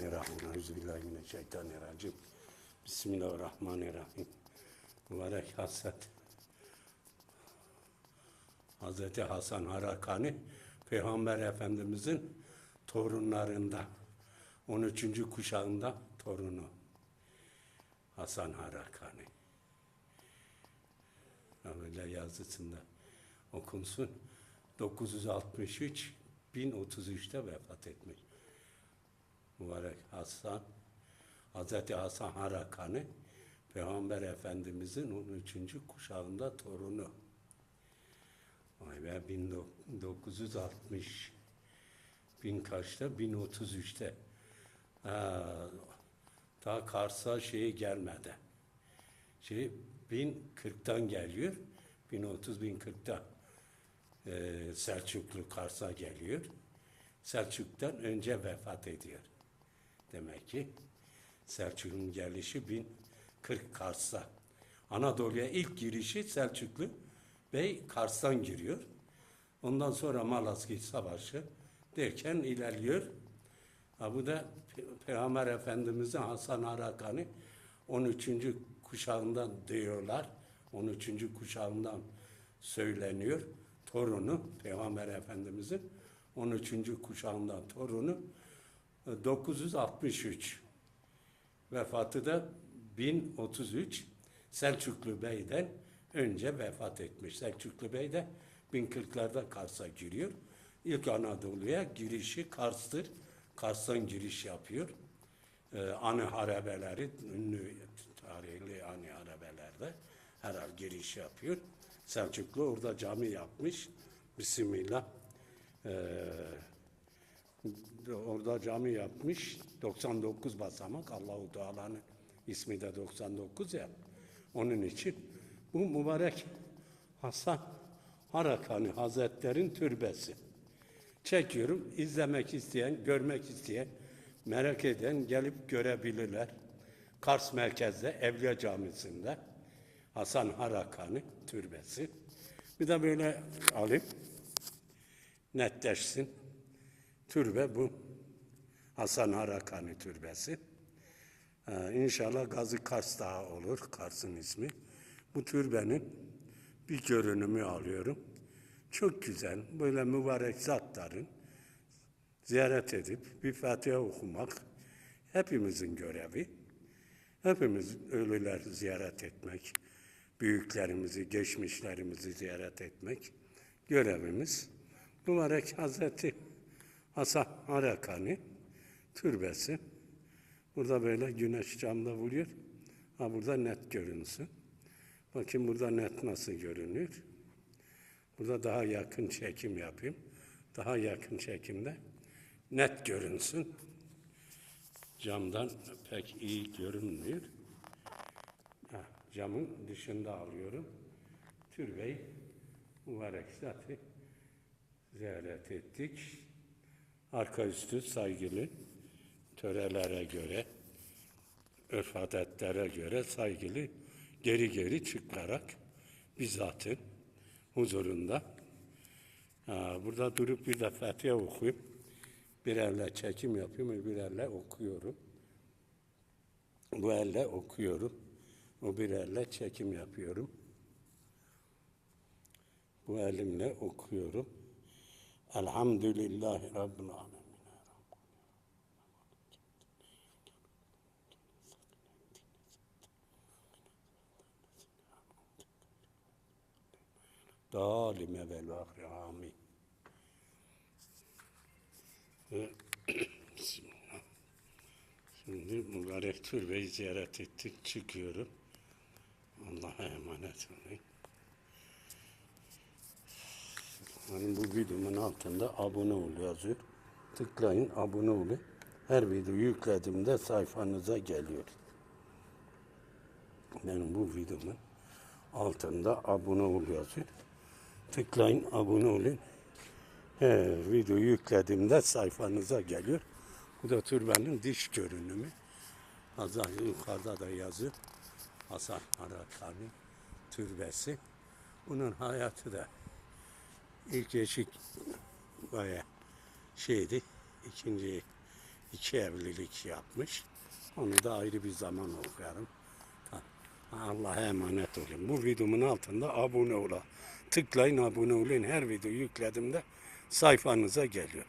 Bismillahirrahmanirrahim. Euzubillahimineşşeytanirracim. Bismillahirrahmanirrahim. Mübarek Hazret. Hazreti Hasan Harakani Peygamber Efendimizin torunlarında 13. kuşağında torunu Hasan Harakani. Öyle yazısında okunsun. 963 1033'te vefat etmiş. Mübarek Hasan Hazreti Hasan Harakani Peygamber Efendimizin 13. kuşağında torunu. Vay be 1960 bin kaçta? 1033'te. Ha, daha Kars'a şeyi gelmedi. Şey 1040'tan geliyor. 1030 1040'ta e, Selçuklu Kars'a geliyor. Selçuk'tan önce vefat ediyor. Demek ki Selçuk'un gelişi 1040 Kars'a. Anadolu'ya ilk girişi Selçuklu Bey Kars'tan giriyor. Ondan sonra Malazgirt Savaşı derken ilerliyor. Ha, bu da Pe- Peygamber Efendimiz'in Hasan Harakani 13. kuşağından diyorlar. 13. kuşağından söyleniyor. Torunu Peygamber Efendimiz'in 13. kuşağından torunu 963. Vefatı da 1033 Selçuklu Bey'den önce vefat etmiş. Selçuklu Bey de 1040'larda Kars'a giriyor. İlk Anadolu'ya girişi Kars'tır. Kars'tan giriş yapıyor. Ee, anı harabeleri, ünlü tarihli anı harabelerde herhal giriş yapıyor. Selçuklu orada cami yapmış. Bismillah. Ee, orada cami yapmış. 99 basamak. Allahu Teala'nın ismi de 99 ya. Onun için bu mübarek Hasan Harakani Hazretlerin türbesi. Çekiyorum. izlemek isteyen, görmek isteyen, merak eden gelip görebilirler. Kars merkezde Evliya Camisi'nde Hasan Harakani türbesi. Bir de böyle alayım. Netleşsin. Türbe bu. Hasan Harakani türbesi. Ee, inşallah Gazi Kars Dağı olur. Kars'ın ismi. Bu türbenin bir görünümü alıyorum. Çok güzel. Böyle mübarek zatların ziyaret edip bir Fatiha okumak hepimizin görevi. Hepimiz ölüler ziyaret etmek, büyüklerimizi, geçmişlerimizi ziyaret etmek görevimiz. Mübarek Hazreti Hasan Harakani türbesi. Burada böyle güneş camda vuruyor. Ha burada net görünsün. Bakın burada net nasıl görünüyor. Burada daha yakın çekim yapayım. Daha yakın çekimde net görünsün. Camdan pek iyi görünmüyor. Ha, camın dışında alıyorum. Türbeyi mübarek zatı ziyaret ettik. Arka üstü saygılı törelere göre, örf adetlere göre saygılı geri geri çıkarak bizzatın huzurunda burada durup bir de Fatiha okuyup bir elle çekim yapıyorum, bir elle okuyorum. Bu elle okuyorum. O bir elle çekim yapıyorum. Bu elimle okuyorum. Elhamdülillahi Rabbil Alemin. Dalime vel ahri amin. Bismillah. Şimdi mübarek türbeyi ziyaret ettik, çıkıyorum. Allah'a emanet olun. Hani bu videomun altında abone ol yazıyor. Tıklayın, abone olun. Her video yüklediğimde sayfanıza geliyor. Benim bu videomun altında abone ol yazıyor. Tıklayın, abone olun. He, video yüklediğimde sayfanıza geliyor. Bu da türbenin diş görünümü. Hazar yukarıda da yazıyor. Hasan Harakani türbesi. Bunun hayatı da ilk eşik baya şeydi. İkinci iki evlilik yapmış. Onu da ayrı bir zaman okuyorum. Ta- Allah'a emanet olun. Bu videomun altında abone ola. Tıklayın abone olun. Her video yüklediğimde sayfanıza geliyor.